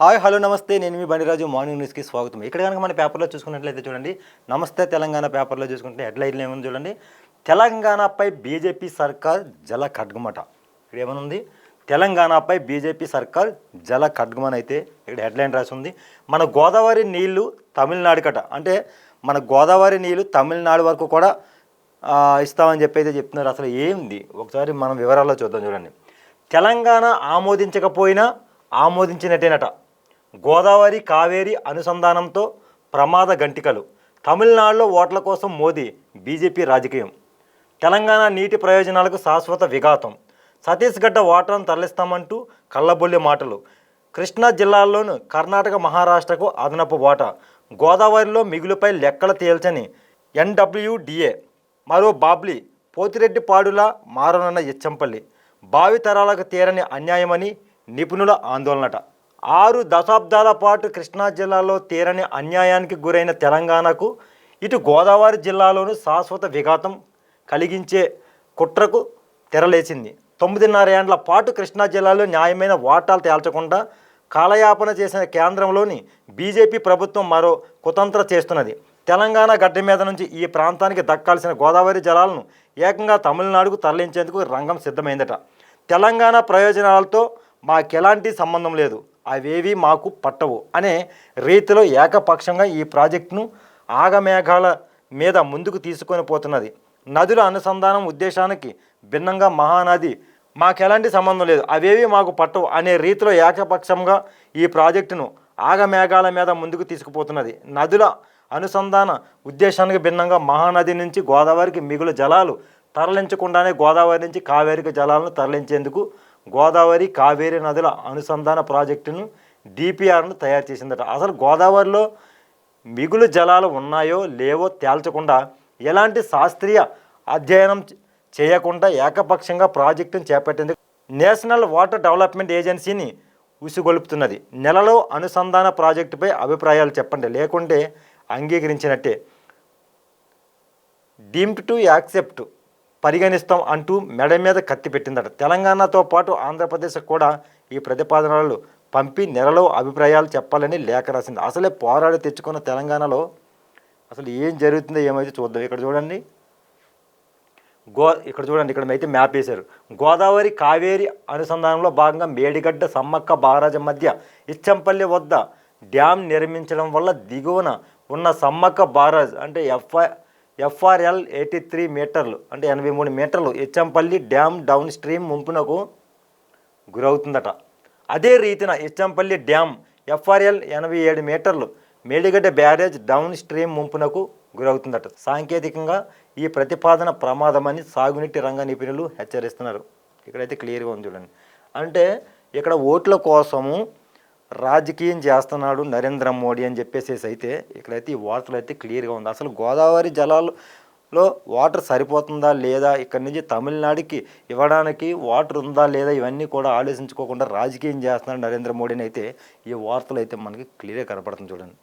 Hi hello నమస్తే. నేను మీ Bandiraju. Morning న్యూస్కి స్వాగతం. ఇక్కడ కనుక మన పేపర్లో చూసుకున్నట్లయితే చూడండి నమస్తే తెలంగాణ పేపర్లో చూసుకుంటే హెడ్లైన్లు ఏముంది చూడండి? తెలంగాణపై బీజేపీ సర్కార్ జల ఖడ్గమట. ఇక్కడ ఏమనుంది? తెలంగాణపై బీజేపీ సర్కార్ జల ఖడ్గమని అయితే ఇక్కడ హెడ్లైన్ రాసి ఉంది మన గోదావరి నీళ్ళు తమిళనాడుకట. అంటే మన గోదావరి నీళ్ళు తమిళనాడు వరకు కూడా ఇస్తామని చెప్పి అయితే చెప్తున్నారు. అసలు ఏంది? ఒకసారి మనం వివరాల్లో చూద్దాం చూడండి. తెలంగాణ ఆమోదించకపోయినా ఆమోదించినట్టేనట. గోదావరి కావేరి అనుసంధానంతో ప్రమాద గంటికలు. తమిళనాడులో ఓట్ల కోసం మోదీ బీజేపీ రాజకీయం. తెలంగాణ నీటి ప్రయోజనాలకు శాశ్వత విఘాతం. ఛత్తీస్గఢ్ ఓట్లను తరలిస్తామంటూ కళ్ళబొల్లి మాటలు. కృష్ణా జిల్లాల్లోను కర్ణాటక మహారాష్ట్రకు అదనపు ఓట గోదావరిలో మిగులుపై లెక్కలు తేల్చని ఎన్డబ్ల్యూడిఏ మరో బాబ్లీ పోతిరెడ్డిపాడులా మారనున్న ఇచ్చంపల్లి భావితరాలకు తీరని అన్యాయమని నిపుణుల ఆందోళనట. ఆరు దశాబ్దాల పాటు కృష్ణా జిల్లాలో తీరని అన్యాయానికి గురైన తెలంగాణకు ఇటు గోదావరి జిల్లాలోనూ శాశ్వత విఘాతం కలిగించే కుట్రకు తెరలేచింది తొమ్మిదిన్నర ఏండ్ల పాటు కృష్ణా జిల్లాలో న్యాయమైన వాటాలు తేల్చకుండా కాలయాపన చేసిన కేంద్రంలోని బీజేపీ ప్రభుత్వం మరో కుతంత్ర చేస్తున్నది. తెలంగాణ గడ్డ మీద నుంచి ఈ ప్రాంతానికి దక్కాల్సిన గోదావరి జలాలను ఏకంగా తమిళనాడుకు తరలించేందుకు రంగం సిద్ధమైందట. తెలంగాణ ప్రయోజనాలతో మాకెలాంటి సంబంధం లేదు. అవేవి మాకు పట్టవు అనే రీతిలో ఏకపక్షంగా ఈ ప్రాజెక్టును ఆగమేఘాల మీద ముందుకు తీసుకొని పోతున్నది. నదుల అనుసంధానం ఉద్దేశానికి భిన్నంగా మహానది మాకెలాంటి సంబంధం లేదు. అవేవి మాకు పట్టవు అనే రీతిలో ఏకపక్షంగా ఈ ప్రాజెక్టును ఆగమేఘాల మీద ముందుకు తీసుకుపోతున్నది. నదుల అనుసంధాన ఉద్దేశానికి భిన్నంగా మహానది నుంచి గోదావరికి మిగులు జలాలు తరలించకుండానే గోదావరి నుంచి కావేరికి జలాలను తరలించేందుకు గోదావరి కావేరి నదుల అనుసంధాన ప్రాజెక్టును డిపిఆర్ను తయారు చేసిందట. అసలు గోదావరిలో మిగులు జలాలు ఉన్నాయో లేవో తేల్చకుండా ఎలాంటి శాస్త్రీయ అధ్యయనం చేయకుండా ఏకపక్షంగా ప్రాజెక్టును చేపట్టేందుకు నేషనల్ వాటర్ డెవలప్మెంట్ ఏజెన్సీని ఉసిగొలుపుతున్నది. నెలలో అనుసంధాన ప్రాజెక్టుపై అభిప్రాయాలు చెప్పండి. లేకుంటే అంగీకరించినట్టే. డీమ్డ్ టు యాక్సెప్ట్ పరిగణిస్తాం అంటూ మెడ మీద కత్తి పెట్టిందట. తెలంగాణతో పాటు ఆంధ్రప్రదేశ్ కూడా ఈ ప్రతిపాదనలు పంపి నెలలో అభిప్రాయాలు చెప్పాలని లేఖ రాసింది. అసలే పోరాడి తెచ్చుకున్న తెలంగాణలో అసలు ఏం జరుగుతుందో ఏమైతే చూద్దాం. ఇక్కడ చూడండి. గో ఇక్కడ చూడండి. ఇక్కడ అయితే మ్యాప్ వేశారు. గోదావరి కావేరి అనుసంధానంలో భాగంగా మేడిగడ్డ సమ్మక్క బారాజం మధ్య ఇచ్చంపల్లి వద్ద డ్యామ్ నిర్మించడం వల్ల దిగువన ఉన్న సమ్మక్క బారాజ్ అంటే ఎఫ్ఐ ఎఫ్ఆర్ఎల్ ఎయిటీ త్రీ మీటర్లు అంటే ఎనభై మూడు మీటర్లు ఇచ్చంపల్లి డ్యామ్ డౌన్ స్ట్రీమ్ ముంపునకు గురవుతుందట. అదే రీతిన ఇచ్చంపల్లి డ్యామ్ ఎఫ్ఆర్ఎల్ ఎనభై ఏడు మీటర్లు మేడిగడ్డ బ్యారేజ్ డౌన్ స్ట్రీమ్ ముంపునకు గురవుతుందట. సాంకేతికంగా ఈ ప్రతిపాదన ప్రమాదమని సాగునీటి రంగ నిపుణులు హెచ్చరిస్తున్నారు. ఇక్కడైతే క్లియర్గా ఉంది చూడండి. అంటే ఇక్కడ ఓట్ల కోసము రాజకీయం చేస్తున్నాడు నరేంద్ర మోడీ అని చెప్పేసేసి అయితే ఇక్కడైతే ఈ వార్తలు అయితే క్లియర్గా ఉంది. అసలు గోదావరి జలాలలో వాటర్ సరిపోతుందా లేదా? ఇక్కడి నుంచి తమిళనాడుకి ఇవ్వడానికి వాటర్ ఉందా లేదా? ఇవన్నీ కూడా ఆలోచించుకోకుండా రాజకీయం చేస్తున్నాడు నరేంద్ర మోడీని అయితే ఈ వార్తలు అయితే మనకి క్లియర్గా కనపడుతుంది చూడండి.